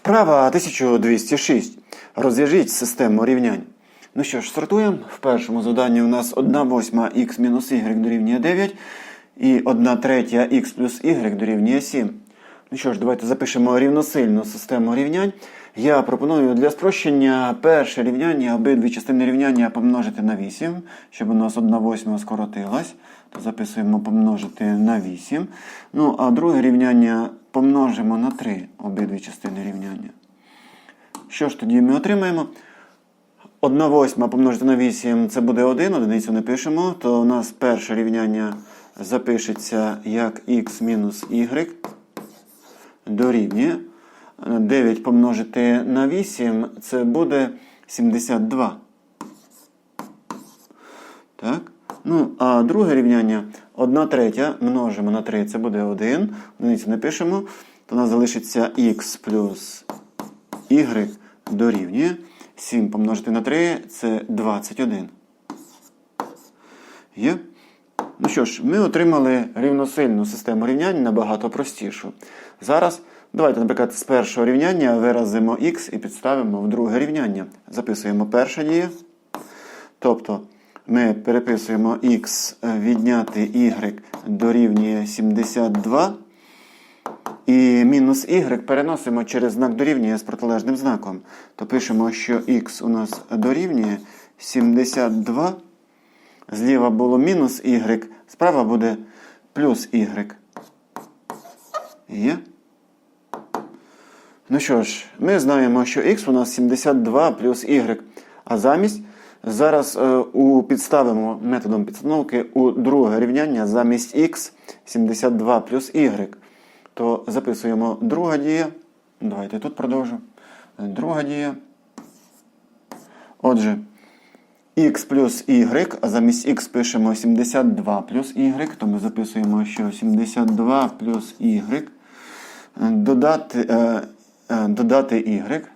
Вправа 1206. Розв'яжіть систему рівнянь. Ну що ж, стартуємо. В першому заданні у нас 1 восьма х мінус y дорівнює 9 і 1 третя х плюс y дорівнює 7. Ну що ж, давайте запишемо рівносильну систему рівнянь. Я пропоную для спрощення перше рівняння, обидві частини рівняння помножити на 8, щоб у нас 1 восьма скоротилась. То записуємо помножити на 8. Ну, а друге рівняння помножимо на 3 обидві частини рівняння. Що ж тоді ми отримаємо? 1 восьма помножити на 8 це буде 1, одиницю не пишемо, то у нас перше рівняння запишеться як х мінус y дорівнює. 9 помножити на 8 це буде 72. Так? Ну, а друге рівняння 1 третя множимо на 3, це буде 1. Одиницю не пишемо, то у нас залишиться х плюс y дорівнює. 7 помножити на 3 це 21. Є? Ну що ж, ми отримали рівносильну систему рівнянь набагато простішу. Зараз давайте, наприклад, з першого рівняння виразимо х і підставимо в друге рівняння. Записуємо перша дія. Тобто ми переписуємо х відняти y дорівнює 72. І мінус y переносимо через знак дорівнює з протилежним знаком. То пишемо, що х у нас дорівнює 72. Зліва було мінус y, справа буде плюс y. Є? Ну що ж, ми знаємо, що х у нас 72 плюс y. А замість зараз е, у, підставимо методом підстановки у друге рівняння замість х 72 плюс y. То записуємо друга дія. Давайте тут продовжу. Друга дія. Отже, х плюс y, а замість х пишемо 72 плюс y, то ми записуємо, що 72 плюс y додати, е, додати y.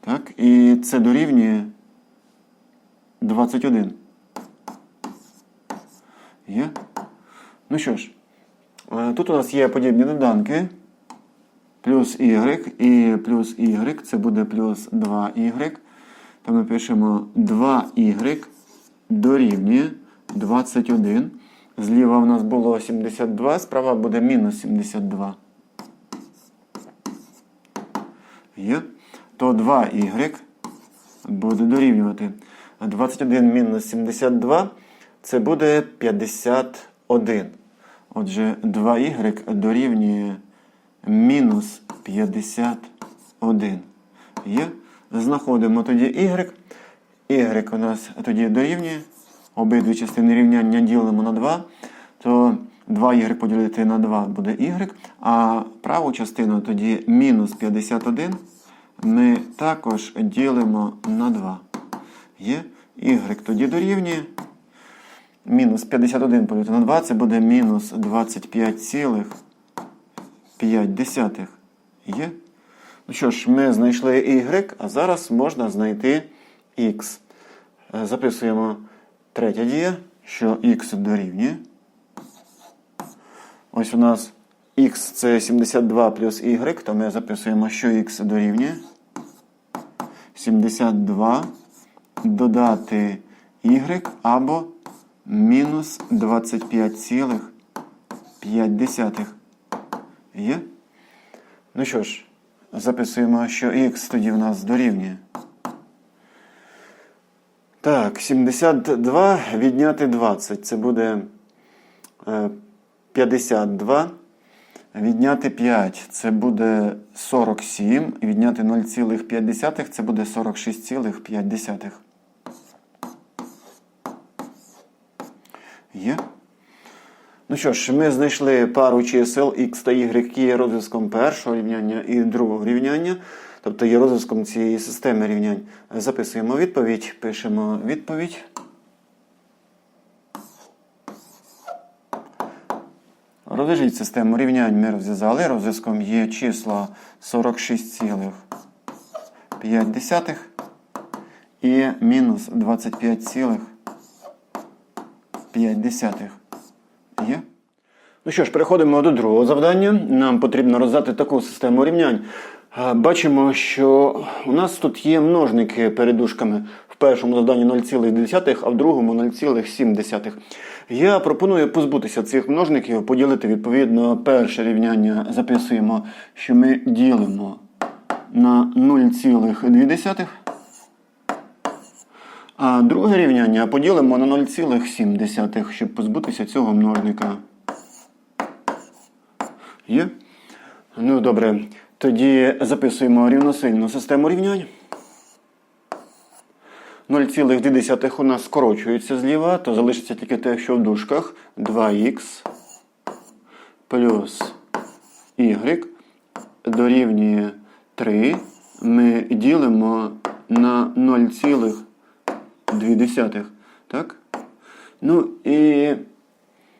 Так, і це дорівнює 21. Є? Ну що ж, е, тут у нас є подібні доданки. Плюс y і плюс y, це буде плюс 2y. То ми пишемо 2y дорівнює 21. Зліва у нас було 72, справа буде мінус 72. Є. То 2y буде дорівнювати. 21 мінус 72 це буде 51. Отже, 2y дорівнює мінус 51. Є. Знаходимо тоді y. Y у нас тоді дорівнює. Обидві частини рівняння ділимо на 2. То 2y поділити на 2 буде y. А праву частину тоді мінус 51 ми також ділимо на 2. Є. Y тоді дорівнює. Мінус 51 поділити на 2 це буде мінус 25,5. Є? Ну що ж, ми знайшли y, а зараз можна знайти x. Записуємо третя дія, що x дорівнює. Ось у нас x це 72 плюс y, то ми записуємо, що x дорівнює. 72 додати y або мінус 25,5. Є? Ну що ж, записуємо, що х тоді в нас дорівнює. Так, 72 відняти 20. Це буде е, 52. Відняти 5 це буде 47. І відняти 0,5 це буде 46,5. Є? Ну що ж, ми знайшли пару чисел x та y, які є розв'язком першого рівняння і другого рівняння, тобто є розв'язком цієї системи рівнянь. Записуємо відповідь, пишемо відповідь. Розв'яжіть систему рівнянь ми розв'язали. Розв'язком є числа 46,5 і мінус 25,5. Є? Ну що ж, переходимо до другого завдання. Нам потрібно роздати таку систему рівнянь. Бачимо, що у нас тут є множники перед дужками. Першому завданні 0,1, а в другому 0,7. Я пропоную позбутися цих множників, поділити відповідно перше рівняння. Записуємо, що ми ділимо на 0,2. А друге рівняння поділимо на 0,7, щоб позбутися цього множника. Є? Ну, добре. Тоді записуємо рівносильну систему рівнянь. 0,2 у нас скорочується зліва, то залишиться тільки те, що в дужках 2х плюс y дорівнює 3. Ми ділимо на 0,2. Так? Ну і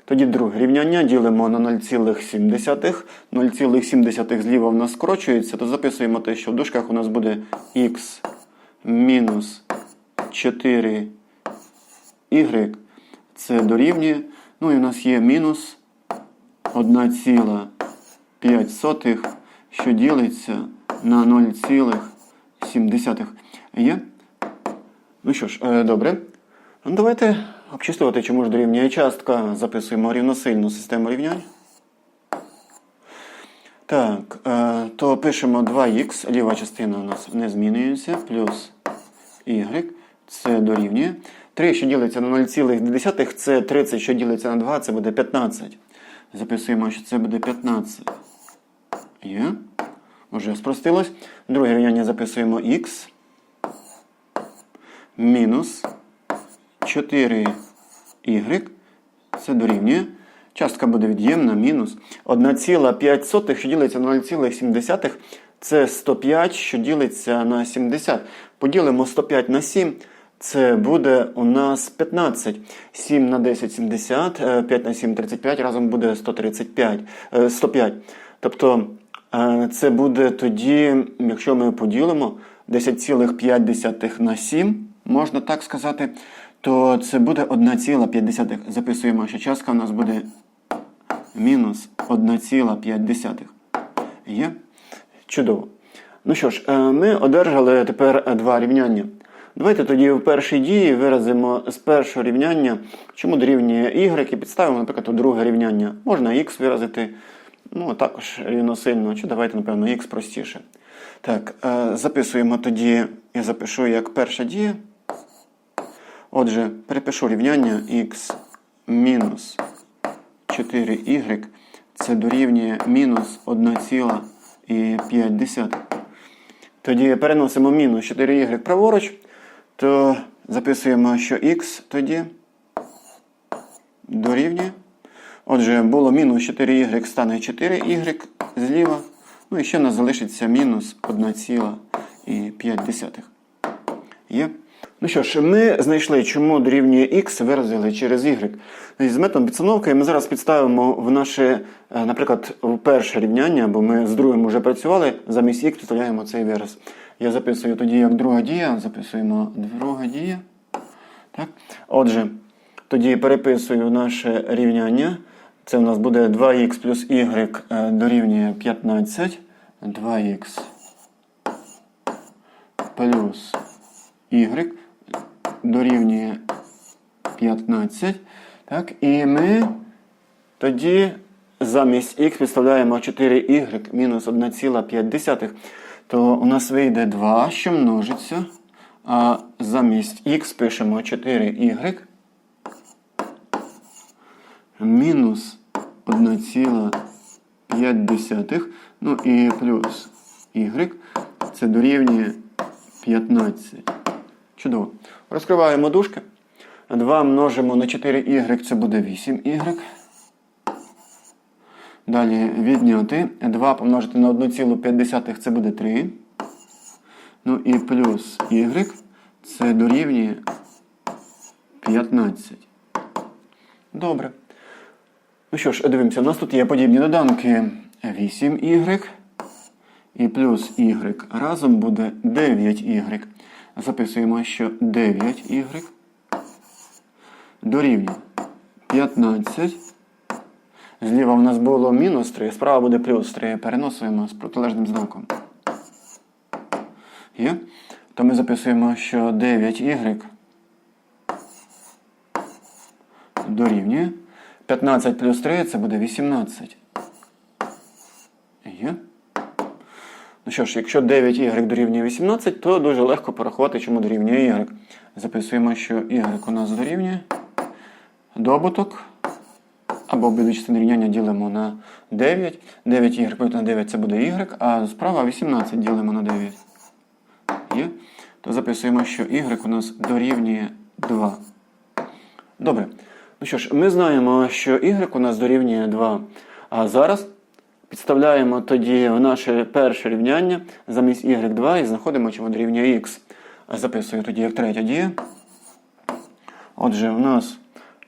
тоді друге рівняння ділимо на 0,7. 0,7 зліва в нас скорочується, то записуємо те, що в дужках у нас буде х мінус 4y. Це дорівнює. Ну і у нас є мінус 1,5, що ділиться на 0,7. Є? Ну що ж, е, добре. Ну, давайте обчислювати, чому ж дорівнює частка. Записуємо рівносильну систему рівнянь. Так, е, то пишемо 2х, ліва частина у нас не змінюється, плюс y, це дорівнює. 3, що ділиться на 0,2, це 30, що ділиться на 2, це буде 15. Записуємо, що це буде 15. Є. Уже спростилось. Друге рівняння записуємо х мінус 4y. Це дорівнює. Частка буде від'ємна, мінус 1,5, що ділиться на 0,7. Це 105, що ділиться на 70. Поділимо 105 на 7. Це буде у нас 15. 7 на 10 70, 5 на 7 35, разом буде 135, е, 105. Тобто е, це буде тоді, якщо ми поділимо 10,5 на 7, можна так сказати, то це буде 1,5. Записуємо, що частка у нас буде мінус 1,5. Є? Чудово. Ну що ж, е, ми одержали тепер два рівняння. Давайте тоді в першій дії виразимо з першого рівняння, чому дорівнює y, і підставимо, наприклад, друге рівняння. Можна x виразити, ну також рівносильно, чи давайте, напевно, x простіше. Так, е, записуємо тоді, я запишу як перша дія. Отже, перепишу рівняння x мінус 4y, це дорівнює мінус 1,5. Тоді переносимо мінус 4y праворуч, то записуємо, що x тоді дорівнює. Отже, було мінус 4y стане 4y зліва. Ну і ще в нас залишиться мінус 1,5. Є? Ну що ж, ми знайшли, чому дорівнює x, виразили через y. З методом підстановки ми зараз підставимо в наше, е, наприклад, в перше рівняння, бо ми з другим вже працювали, замість x підставляємо цей вираз. Я записую тоді як друга дія, записуємо друга дія. Так? Отже, тоді переписую наше рівняння. Це у нас буде 2х плюс y е, дорівнює 15. 2х плюс y дорівнює 15. Так, І ми тоді замість х підставляємо 4y мінус 1,5. То у нас вийде 2, що множиться. А замість х пишемо 4y мінус 1,5. Ну і плюс y. Це дорівнює 15. Чудово. Розкриваємо дужки. 2 множимо на 4y, це буде 8y. Далі відняти. 2 помножити на 1,5 це буде 3. Ну і плюс y це дорівнює 15. Добре. Ну що ж, дивимося, у нас тут є подібні доданки 8y і плюс y разом буде 9y. Записуємо, що 9y дорівнює 15. Зліва в нас було мінус 3, справа буде плюс 3. Переносимо з протилежним знаком. Є? То ми записуємо, що 9y дорівнює. 15 плюс 3 це буде 18. Є. Ну що ж, якщо 9y дорівнює 18, то дуже легко порахувати, чому дорівнює y. Записуємо, що y у нас дорівнює добуток. Або обидві частини рівняння ділимо на 9. 9y поділити на 9 це буде y, а справа 18 ділимо на 9. Є? То записуємо, що y у нас дорівнює 2. Добре. Ну що ж, ми знаємо, що y у нас дорівнює 2. А зараз підставляємо тоді в наше перше рівняння замість y2 і знаходимо, чому дорівнює x. Записую тоді як третя дія. Отже, у нас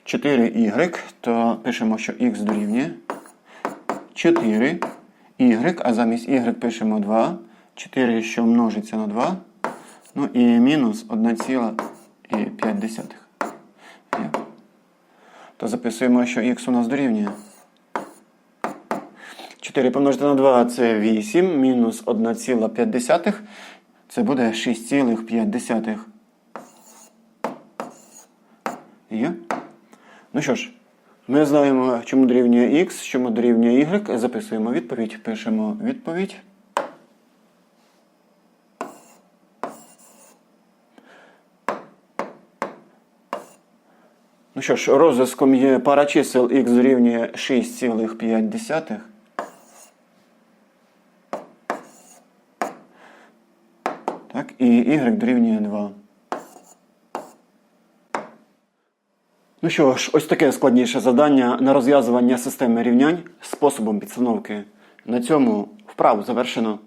4y, то пишемо, що x дорівнює 4 y, а замість y пишемо 2. 4, що множиться на 2. Ну і мінус 1,5. То записуємо, що х у нас дорівнює. 4 помножити на 2 це 8, мінус 1,5. Це буде 6,5. Є? Ну що ж, ми знаємо, чому дорівнює x, чому дорівнює y. Записуємо відповідь, пишемо відповідь. Ну що ж, розв'язком є пара чисел x дорівнює 6,5. Так, і y дорівнює 2. Ну що ж, ось таке складніше завдання на розв'язування системи рівнянь способом підстановки. На цьому вправу завершено.